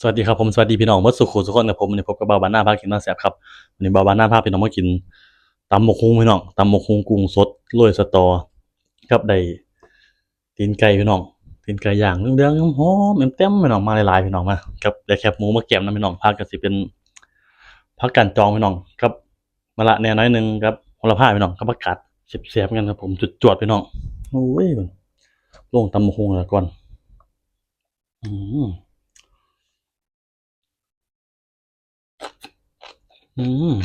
สวัสดีครับผมสวัสดีพี่น้องเมื่อสุขุสุขคนกับผมวันนี้พบกับบาบานหน้าพากินมาแสบครับวันนี้เบาบานหน้าพาพี่น้องมากินตำหมกฮุงพี่น้องตำหมกฮุงกุ้งสดโรยสตอครับได้ตีนไก่พี่น้องตีนไก่ย่างเรื่องๆหอมเต็มๆพี่น้องมาหลายๆพี่น้องมาครับได้แคบหมูมาแกมนะพี่น้องผักก็สิเป็นผักกันจองพี่น้องครับมะละแน่น้อยหนึ่งครับโหระพาพี่น้องกับผักกาดเสียบๆกันครับผมจุดจวดพี่น้องโอ้ยลงตำหมกฮุงแล้วก่อน อืม อืม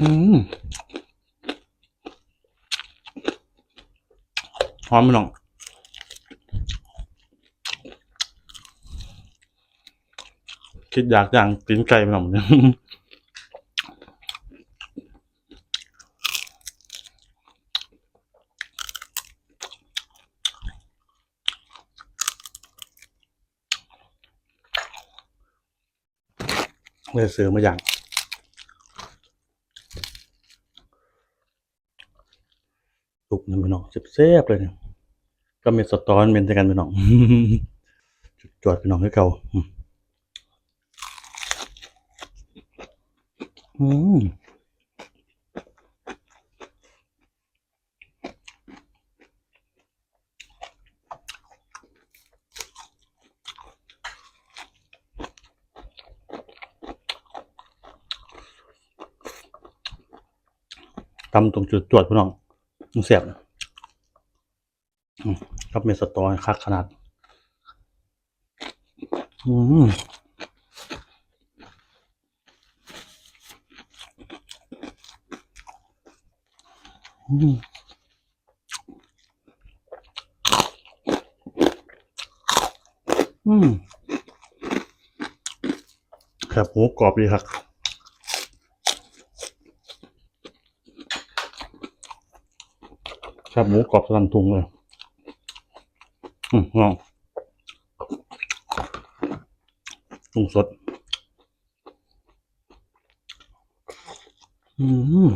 อืมหอมไหมน้องคิดอยากอย่างกินไก่ไหมน้องเนี่ย เลยซื้อมาอย่างสุกนี่พี่น้องเซ็บๆเลยเนี่ยก็เม็ดสตอนเม็ดด้วยกันพี่น้องจุดจวดพี่น้องให้เก่าอืม ตำตรงจุดจวดพี่น้องมันเสียบนะอืมกับเม็ดสตอคักขนาด อืมอืมอืมครับหมูกรอบดีครับ ครับ หมูกรอบสลันทุงเลย อืมลองตุงสด อืม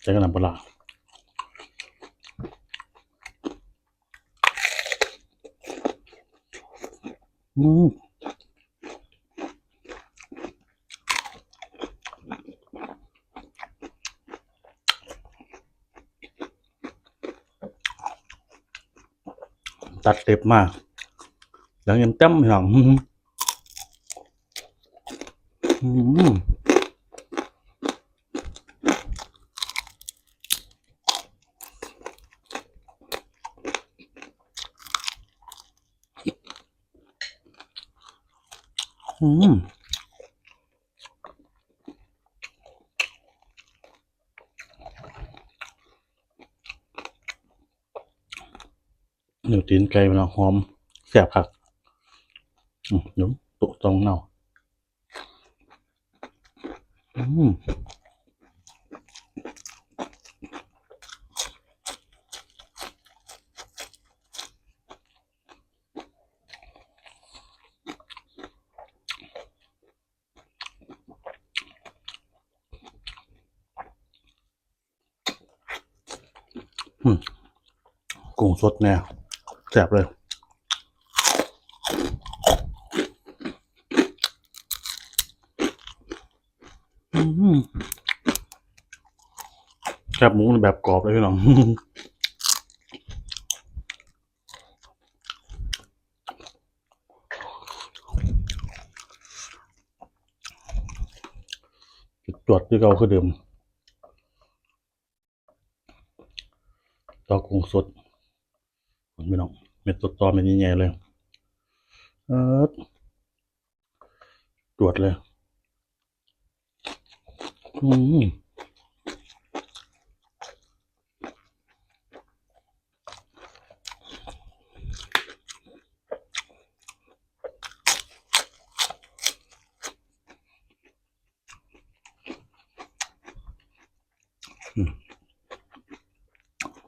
ใช้กระนำปลาร้าอืม ตัดเล็บมากแล้วยังเต็มหลังอืมอืมเนื้อ ตีนไก่มันหอมแซ่บครับอืมเดี๋ยวตุตรงเน่าอืมกุ้งสดแน่ แซ่บเลยอืมแคบหมูแบบกรอบเลยพี่น้องจวดที่เราคือเดิมตอกุ้งสดพี่น้องเม็ดตดตอเม็ดใหญ่ๆเลยเออจวดเลยอืม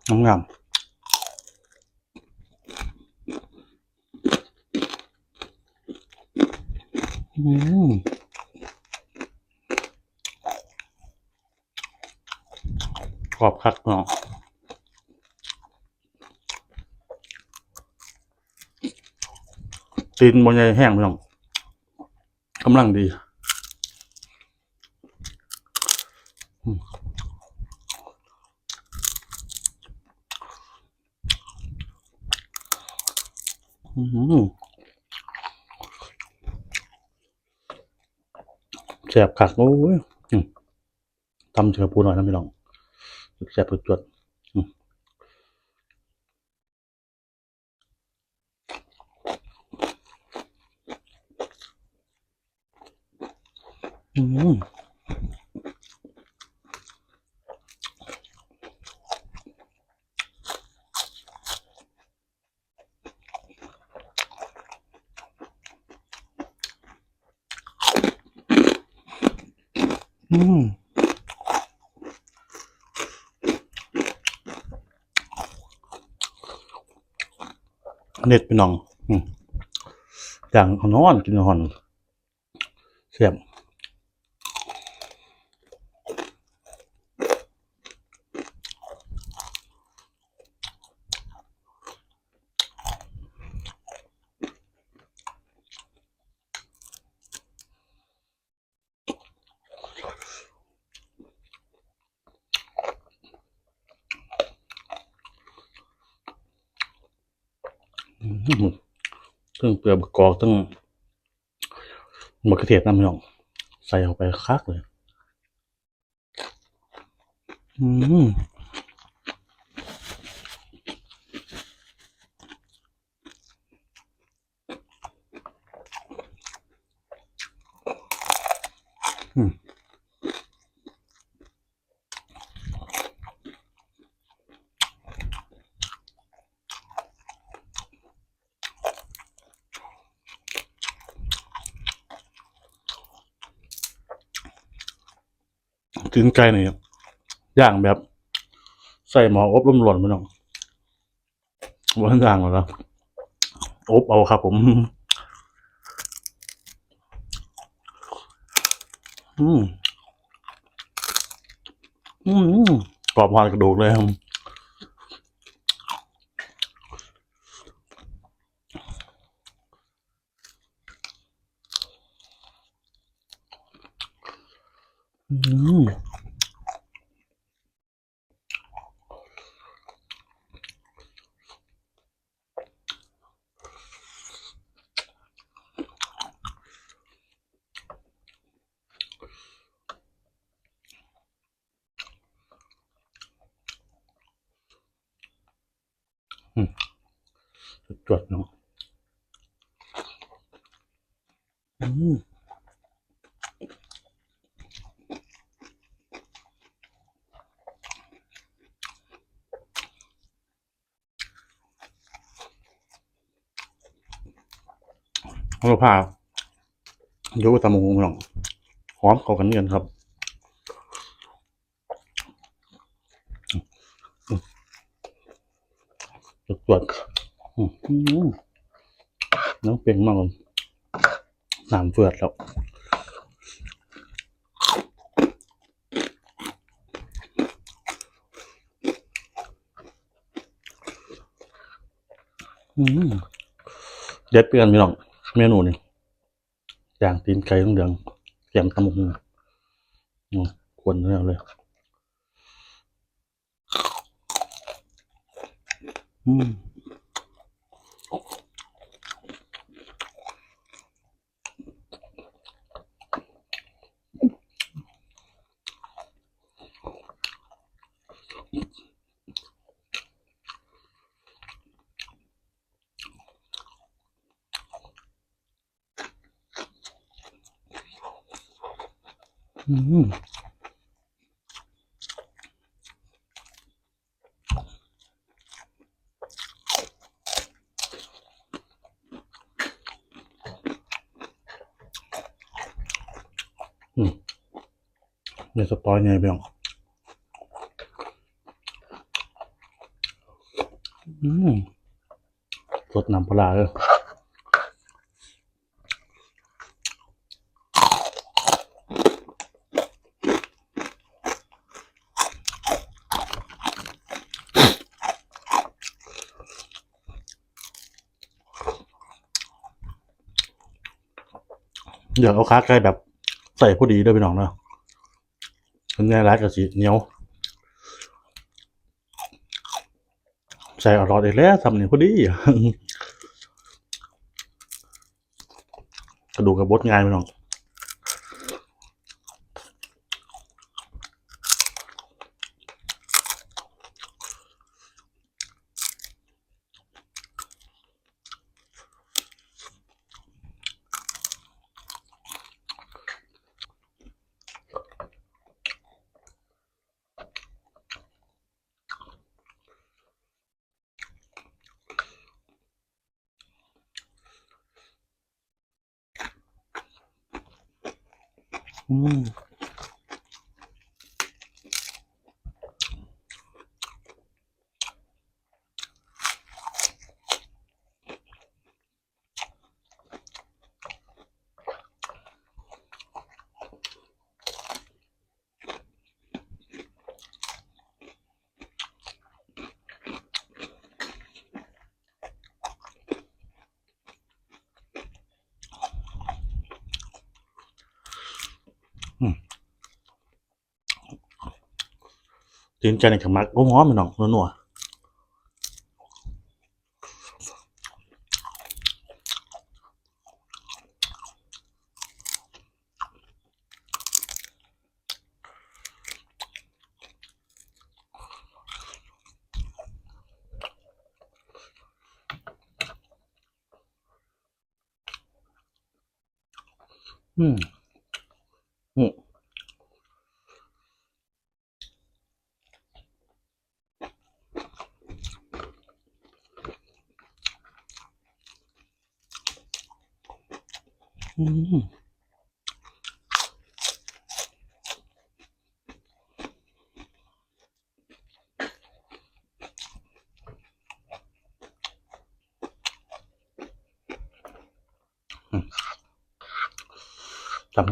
น้ำงาม กรอบคักเนาะตีนบนใหญ่แห้งพี่น้องกำลังดีอืม แสบขักโอ้ยอืมตำเชือปูหน่อยนะพี่น้องแสบจวดอืม อืมเน็ตไปน้อง อย่างนอนกินหอนเสียบ อืมตึงเปลือกมะกอกตึงมะเขือเทศน้ำหยองใส่เข้าไปคักเลย อืมอืม ตีนไก่นี่ย่างแบบ ใส่หมออบลมหล่นไปหน้องวันย่างหมดแล้วอบเอาครับ ผมอืมอืมกรอบหวานกระดูกเลยครับ อืม จวดเนาะอืม เราพาโยกตามงงหรองหอมเข้ากันเนียนครับจวดอืมน้ำเปรี้ยงมากเลยน้ำเฟือดแล้วอืมเด็ดเปลี่ยนพี่น้อง เมนูนี่ย่างตีนไก่ต้องเดืองแกมตำมุงควรแล้วเลยอืม เดี๋ยวสปอยไงพี่น้องอืมสดน้ำปลาเลย เดี๋ยวเอาค้าไก่แบบใส่พอดีด้วยพี่น้องเนาะเป็นไงร้ายกับสีเหนียว ใส่อร่อยอีกแล้วทำนี่พอดีกระดูกกระบดง่ายพี่น้อง อื ตีนไก่ในขมักหอมๆพี่น้องนัวๆอืมอืม อืมอืม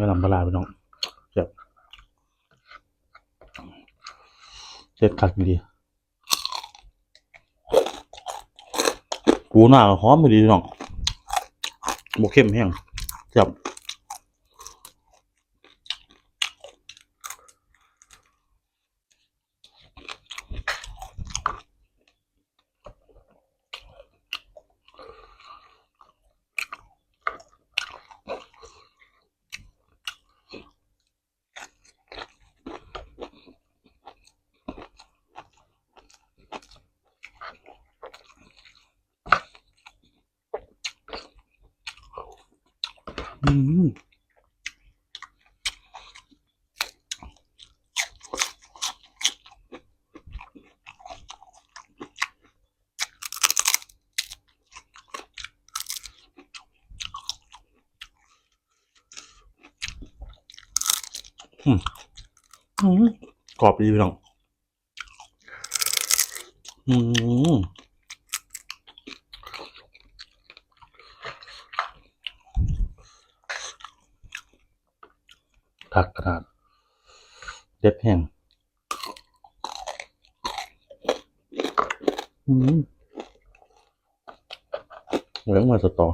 ก็นลำปลาไปน้องเจ็บเจ็ดคักดีปูหน้าหอมไปดีน้องบเข้มแห้งเจ็บ อืมกรอบดีพี่น้อง อืม ผักขนาดเด็ดแห้งเหลืองมาสตอ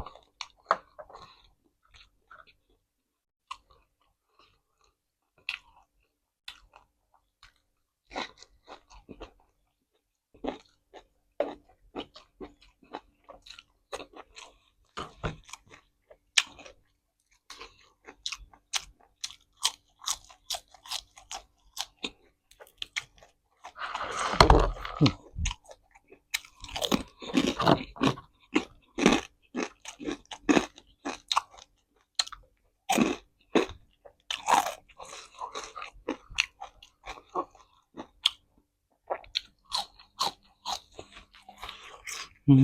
อื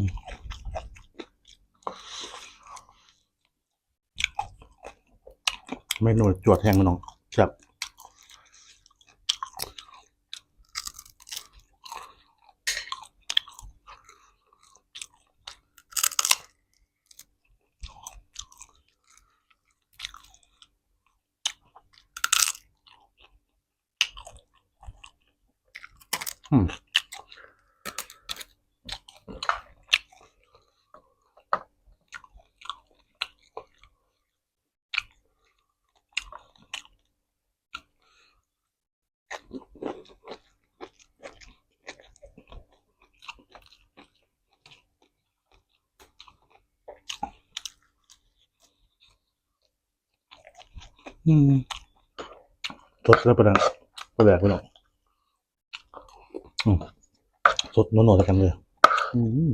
มเมนูจวดแห้งน้องครับอืม อืมสดแล้วประดังประแดกไปหน่อยอืมสดนวลๆแล้วกันเลย อืมอืม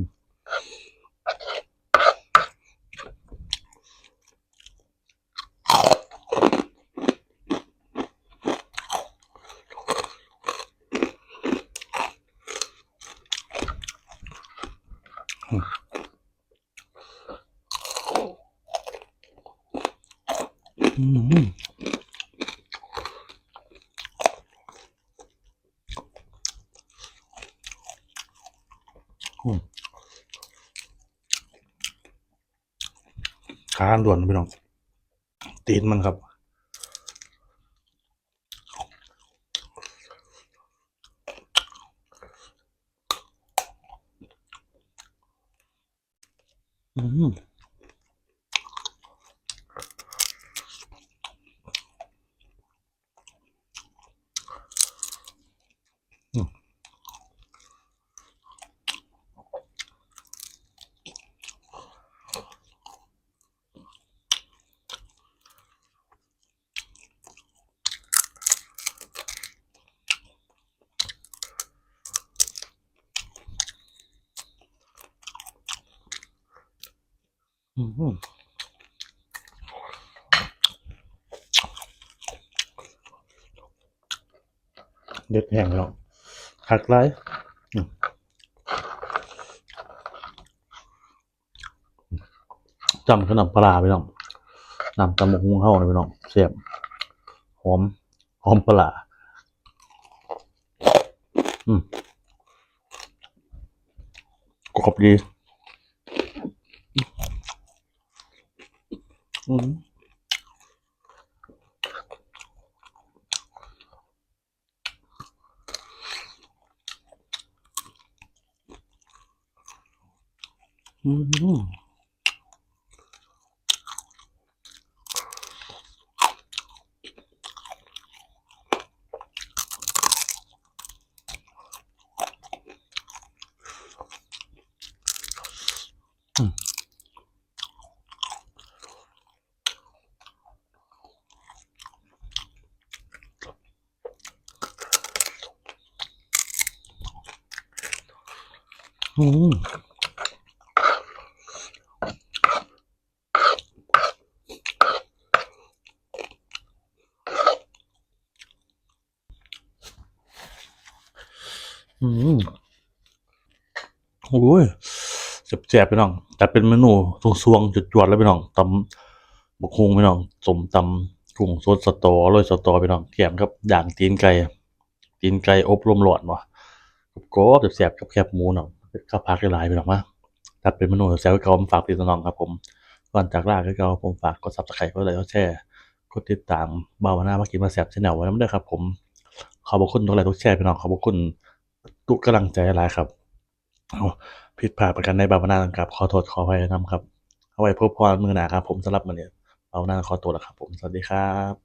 อืม ขาด่วนพี่น้อง ตีนมันครับ อืม อืมเด็ดแห้งแล้วหักไรจำขนมปลาไปน้องนำตำหมกหุ้งเข้าเลยไปน้องเสียบหอมหอมปลาร้าอืมกรอบดี อืม อืมอืมโอ้ยเจ็บๆไปน้อง แต่เป็นเมนูสวงๆจุดๆแล้วไปน้องตำบกฮุงไปน้องสมตำกุ้งสดสตอโรยสตอไปน้องแกมครับด่างตีนไก่ตีนไก่อบลมร้อนวะกรอบๆแซ่บๆกับแคบหมูน้อง ข้าวผักหลายไปน้องมาถ้าเป็นมนูแซ่บๆก็เอามฝากพี่น้องครับผม ก่อนจากลาคือเก่าผมฝากกด Subscribe กดไลค์กดแชร์กดติดตามบ่าวนามากินมาแซบ Channel ไว้นำเด้อครับ ผม ขอบคุณทุกไลค์ทุกแชร์พี่น้องขอบคุณทุกกำลังใจหลายครับผิดพลาดประการใดบ่าวนาครับ ขอโทษขออภัยนำครับ เอาไว้พบพรมือหนาครับ ผมสำหรับมื้อนี้บ่าวนาขอตัวแล้วครับ ผมสวัสดีครับ